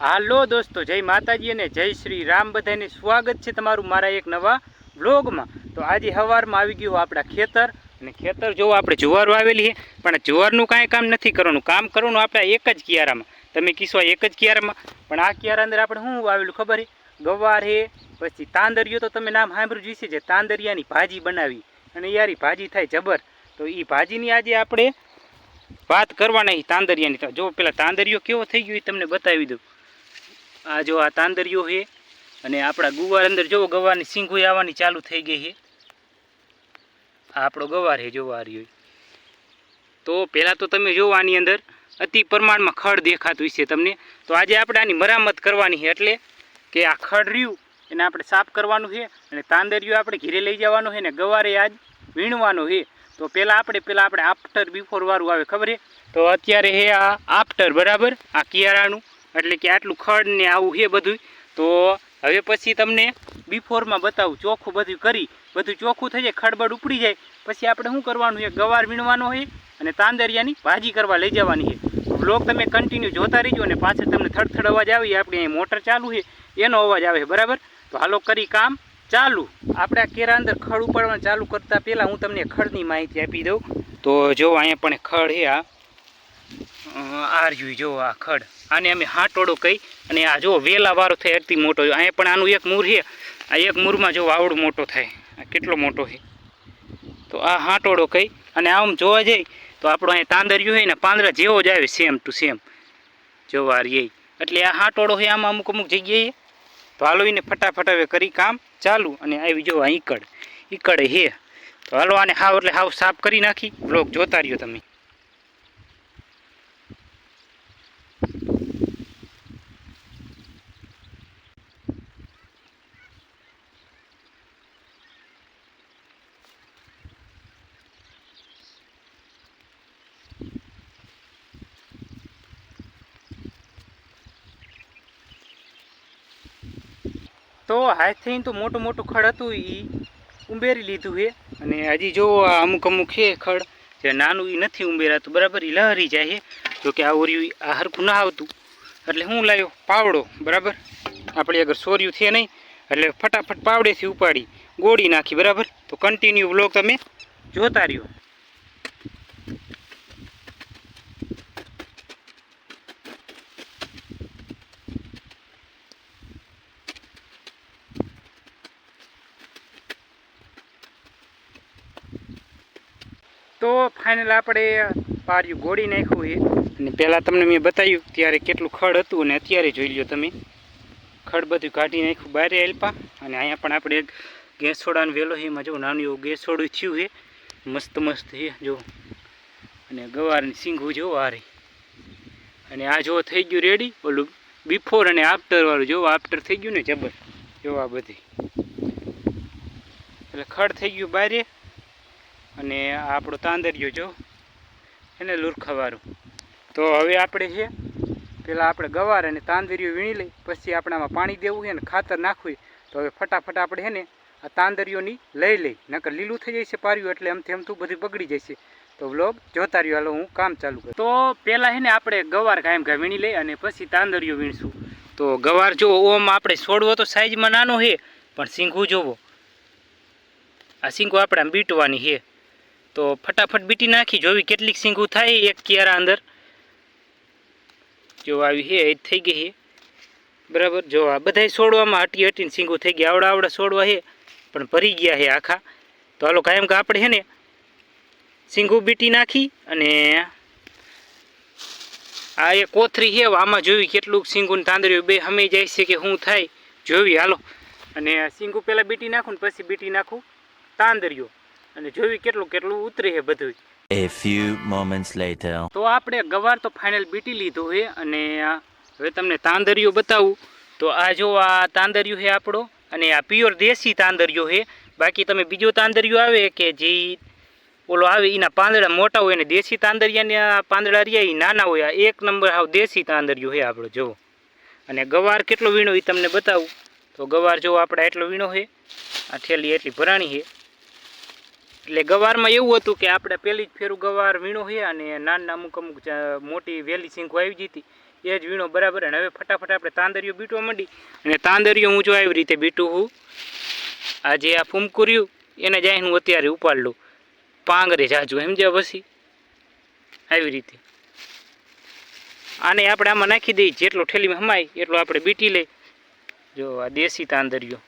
હાલો દોસ્તો, જય માતાજી અને જય શ્રી રામ. બધાને સ્વાગત છે તમારું મારા એક નવા વ્લોગમાં. તો આજે સવારમાં આવી ગયું આપણા ખેતર. અને ખેતર જોવો, આપણે જુવાર વાવેલી છે. પણ જુવારનું કાંઈ કામ નથી કરવાનું. કામ કરવાનું આપણે એક જ કિયારામાં. તમે કીશો એક જ કિયારામાં. પણ આ કિયારા અંદર આપણે શું વાવેલું ખબર છે? ગવાર છે, પછી તાંદરિયો તો તમે નામ સાંભળ્યું જોઈશે જે તાંદરિયાની ભાજી બનાવી. અને યારી ભાજી થાય જબર. તો એ ભાજીની આજે આપણે વાત કરવાના તાંદરિયાની. તો જો પેલા તાંદરિયો કેવો થઈ ગયો એ તમને બતાવી દઉં. આ જો આ તાંદરિયો છે અને આપણા ગુવાર અંદર જોવો ગવારની સિંગુઈ આવવાની ચાલુ થઈ ગઈ છે. આ આપણો ગવાર છે જો આ રહ્યો તો પહેલાં તો તમે જોવો આની અંદર અતિ પ્રમાણમાં ખડ દેખાતું હશે તમને. તો આજે આપણે આની મરામત કરવાની છે એટલે કે આ ખડ રહ્યું એને આપણે સાફ કરવાનું છે અને તાંદરિયો આપણે ઘીરે લઈ જવાનું છે ને ગવારે આજ વીણવાનો છે. તો પહેલાં આપણે પહેલાં આપણે આફ્ટર બિફોર વાળું આવે, ખબર છે? તો અત્યારે છે આ આફ્ટર બરાબર? આ કિયારાનું એટલે કે આટલું ખડ ને આવું છે બધું. તો હવે પછી તમને બિફોરમાં બતાવું, ચોખ્ખું બધું કરી, બધું ચોખ્ખું થઈ જાય, ખડબડ ઉપડી જાય. પછી આપણે શું કરવાનું છે? ગવાર વીણવાનો હોય અને તાંદરિયાની ભાજી કરવા લઈ જવાની છે. બ્લોગ તમે કન્ટિન્યુ જોતા રહીજો અને પાછળ તમને થડથડ અવાજ આવી આપણે અહીં મોટર ચાલુ છે, એનો અવાજ આવે, બરાબર? તો હાલો કરી કામ ચાલુ. આપણે આ કેરા અંદર ખડ ઉપાડવાનું ચાલુ કરતાં પહેલાં હું તમને ખડની માહિતી આપી દઉં. તો જો અહીંયા પણ ખડ છે આ. આ રહ્યું જો આ ખડ. આને અમે હાટોડો કહી અને આ જો વેલા વારો થાય અતિ મોટો અહીંયા પણ આનું એક મૂર છે. આ એક મૂરમાં જો આવડો મોટો થાય. આ કેટલો મોટો છે. તો આ હાટોડો કહી અને આમ જોવા જઈએ તો આપણો અહીંયા તાંદરિયું હોય ને, પાંદડા જેવો જ આવે સેમ ટુ સેમ જોવા રહીએ એટલે આ હાટોડો હોય આમાં અમુક અમુક જગ્યાએ. તો હાલો એને ફટાફટ હવે કરી કામ ચાલુ અને આવી જો આ ઈકડ. ઈકડે હે તો હાલો આને હાવ એટલે હાવ સાફ કરી નાખી. બ્લોક જોતા રહ્યો તમે. તો હાથથી તો મોટું મોટું ખડ હતું એ ઉંબેરી લીધું છે અને હજી જો આ અમુક અમુક છે ખડ, જે નાનું એ નથી ઉંબેરાતું. બરાબર એ લહરી જાય છે જોકે આ ઓર્યું આ હરખું ના આવતું. એટલે હું લાવ્યો પાવડો, બરાબર? આપણે અગર સોર્યું છે નહીં, એટલે ફટાફટ પાવડેથી ઉપાડી, ગોળી નાખી, બરાબર? તો કન્ટિન્યુ બ્લોગ તમે જોતા રહ્યો. તો ફાઇનલ આપણે પાર્યું ગોળી નાખ્યું છે. અને પહેલાં તમને મેં બતાવ્યું ત્યારે કેટલું ખડ હતું અને અત્યારે જોઈ લો તમે. ખડ બધું કાઢી નાખ્યું બહાર એલપા અને અહીંયા પણ આપણે ગેસ સોડાનો વેલો છે. એમાં જો નાનું એવું ગેસ છોડું થયું છે. મસ્ત મસ્ત છે, જો. અને ગવારની સિંગું જો આ અને આ જો થઈ ગયું રેડી ઓલું બિફોર અને આફ્ટરવાળું જો આફ્ટર થઈ ગયું ને જબર. જો આ બધી. એટલે ખડ થઈ ગયું બારે. અને આપણો તાંદરિયો જો, એને લુરખવારું. તો હવે આપણે છે પહેલાં આપણે ગવાર અને તાંદરિયો વીણી લઈ, પછી આપણામાં પાણી દેવું છે ને ખાતર નાખવું છે. તો હવે ફટાફટ આપણે છે ને આ તાંદરિયોની લઈ લઈ, નકર લીલું થઈ જાય છે પાર્યું, એટલે એમથી એમ તું બધું બગડી જશે તો વ્લોગ જોતા રહ્યો હાલો હું કામ ચાલુ કરું. તો પહેલાં છે ને આપણે ગવાર કાયમ કાંઈ વીણી લઈ અને પછી તાંદરિયો વીણશું. તો ગવાર જો ઓમ આપણે છોડવો તો સાઈઝમાં નાનો છે, પણ સિંઘું જોવો. આ સિંગો આપણે આમ બીટવાની છે. તો ફટાફટ બીટી નાખી જોવી કેટલીક સિંગું થાય એક કિયારા અંદર. જો આવી હે એ થઈ ગઈ હે. બરાબર? જો આ બધાય છોડવામાં હટી હટીને સિંગું થઈ ગયા. આવડા આવડા છોડવા હે, પણ ભરી ગયા હે આખા. તો હાલો કાયમ કે આપણે હે ને સિંગું બીટી નાખી અને આ એ કોથરી છે આમાં જોવી કેટલું સિંગું તાંદર્યું બે હમે જાય છે કે શું થાય. જોવી હાલો. અને સિંગું પહેલાં બીટી નાખું ને પછી બીટી નાખું તાંદર્યો અને જોવી કેટલું કેટલું ઉતરે છે બધું. A few moments later. તો આપણે ગવાર તો ફાઇનલ બીટી લીધો છે અને હવે તમને તાંદરિયો બતાવું. તો આ જો આ તાંદરિયો છે આપણો અને આ પ્યોર દેશી તાંદરિયો છે. બાકી તમે બીજો તાંદરિયો આવે કે જે ઓલો આવે એના પાંદડા મોટા હોય અને દેશી તાંદરિયાના પાંદડા રહ્યા એ નાના હોય આ એક નંબર હાવ દેશી તાંદરિયો છે આપણો જો અને ગવાર કેટલો વીણો એ તમને બતાવું. તો ગવાર જો આપણે એટલો વીણો છે આ થેલી એટલી ભરાણી છે. એટલે ગવારમાં એવું હતું કે આપણે પહેલી જ ફેરું ગવાર વીણો છે અને નાના અમુક અમુક મોટી વેલી સિંગો આવી જતી એ જ વીણો બરાબર અને હવે ફટાફટ આપણે તાંદરીઓ બીટવા માંડી. અને તાંદરીઓ હું જો આવી રીતે બીટું હું. આ જે આ ફૂમકુર્યું એને જાય હું અત્યારે ઉપાડ લઉં પાંગરે જાજુ સમજ્યા પછી આવી રીતે. આને આપણે આમાં નાખી દઈએ. જેટલો ઠેલીમાં હમાય એટલો આપણે બીટી લઈ જો આ દેશી તાંદરીઓ.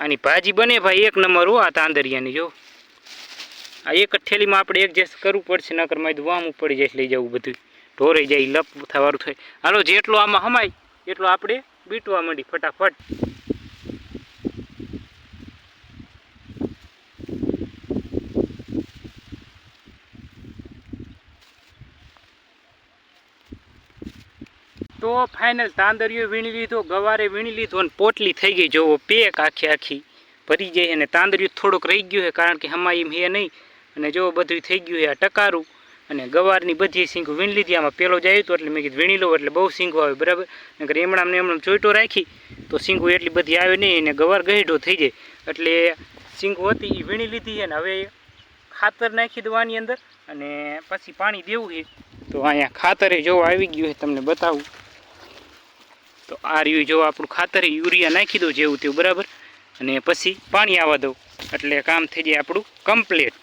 આની ભાજી બને ભાઈ, એક નંબર હો આ તાંદરિયાની, જો. આ એક ઠેલીમાં આપણે એડજસ્ટ કરવું પડશે, નકર માય વામું પડી જાય લઈ જવું બધું. ઢોરાઈ જાય, લપ થવાનું થાય. હાલો, જેટલો આમાં હમાય, એટલો આપણે બીટવા માંડી, ફટાફટ. તો ફાઇનલ તાંદરિયો વીણી લીધો, ગવારે વીણી લીધો અને પોટલી થઈ ગઈ. જોવો, પેક આખી આખી ભરી જાય અને તાંદરિયું થોડુંક રહી ગયું છે કારણ કે હમાય એમ હે નહીં. અને જો બધું થઈ ગયું છે આ ટકારું અને ગવારની બધી સિંગો વીણી લીધી. આમાં પેલો જાય તો એટલે મેં કીધું વીણી લઉં, એટલે બહુ સિંગો આવે, બરાબર? નકર એમણામને એમણામ ચોઈટો રાખી, તો સિંગો એટલી બધી આવે નહીં અને ગવાર ગહીઢો થઈ જાય. એટલે સિંગો હતી એ વીણી લીધી અને હવે ખાતર નાખી દેવાની અંદર અને પછી પાણી દેવું છે. તો અહીંયા ખાતરે જોવા આવી ગયું છે, તમને બતાવું. તો આ રહ્યું જો આપણું ખાતર યુરિયા નાખી દઉં જેવું તેવું બરાબર? અને પછી પાણી આવવા દઉં. એટલે કામ થઈ જાય આપણું કમ્પ્લીટ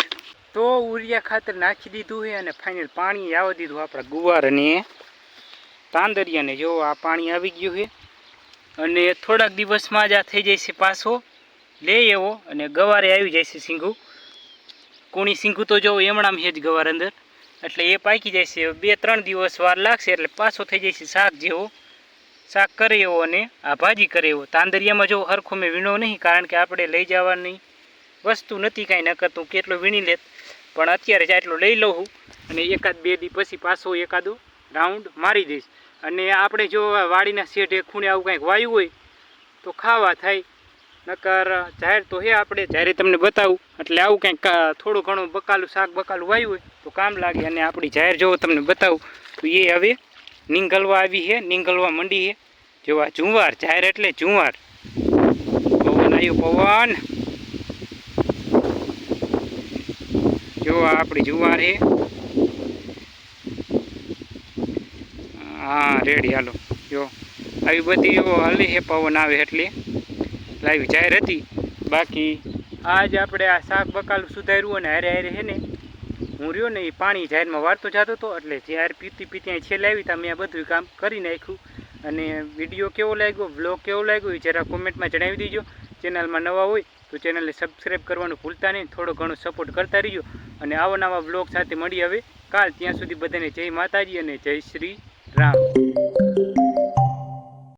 તો યુરિયા ખાતર નાખી દીધું છે અને ફાઇનલ પાણી આવવા દીધું આપણા ગુવાર અને તાંદરિયાને. જો આ પાણી આવી ગયું છે. અને થોડાક દિવસમાં જ આ થઈ જાય છે પાછો. લે એવો અને ગવારે આવી જાય છે સિંગુ. કુણી સિંગુ તો જો એમણામ છે જ ગવાર અંદર. એટલે એ પાકી જાય છે બે ત્રણ દિવસ વાર લાગશે એટલે પાછો થઈ જાય છે શાક જેવો. શાક કરે એવો અને આ ભાજી કરે એવો. તાંદરિયામાં જો હરખો મેં વીણો નહીં, કારણ કે આપણે લઈ જવાની વસ્તુ નથી કાંઈ ન તું કેટલો વીણી લેત. પણ અત્યારે જ એટલો લઈ લઉં હું અને એકાદ બે દી પછી પાછો એકાદો રાઉન્ડ મારી દઈશ. અને આપણે જો વાડીના શેઢે ખૂણે આવું કાંઈક વાયું હોય, તો ખાવા થાય. નકર જાહેર તો હે આપણે જ્યારે તમને બતાવું. એટલે આવું કંઈક થોડું ઘણું બકાલું શાક બકાલું વાયું હોય, તો કામ લાગે અને આપણી જાહેર જો તમને બતાવું, તો એ હવે નીંગલવા આવી છે, નીંગલવા મંડી છે. જો આ જુવાર જાહેર એટલે જુવાર. પવન આવ્યું પવન. જો આ આપણી જુવાર છે. હા, રેડી, હાલો. જો, આવી બધી એવો હલી છે, પવન આવે એટલે. લાવી જાહેર હતી. બાકી આજ આપણે આ શાક બકાલ સુધાર્યું અને હારે હારે છે ને હું રહ્યો ને એ પાણી જાહેરમાં વાળતો જતો હતો, એટલે જ્યારે પીતી પીતી અહીં છેલ્લે આવી ત્યાં મેં આ બધું કામ કરી નાખ્યું. અને વીડિયો કેવો લાગ્યો, વ્લોગ કેવો લાગ્યો એ જરા કોમેન્ટમાં જણાવી દેજો. ચેનલમાં નવા હોય તો ચેનલને સબસ્ક્રાઈબ કરવાનું ભૂલતા નહીં, થોડો ઘણો સપોર્ટ કરતા રહીજો. અને આવા નવા વ્લોગ સાથે મળી હવે. કાલ ત્યાં સુધી બધાને જય માતાજી અને જય શ્રી રામ.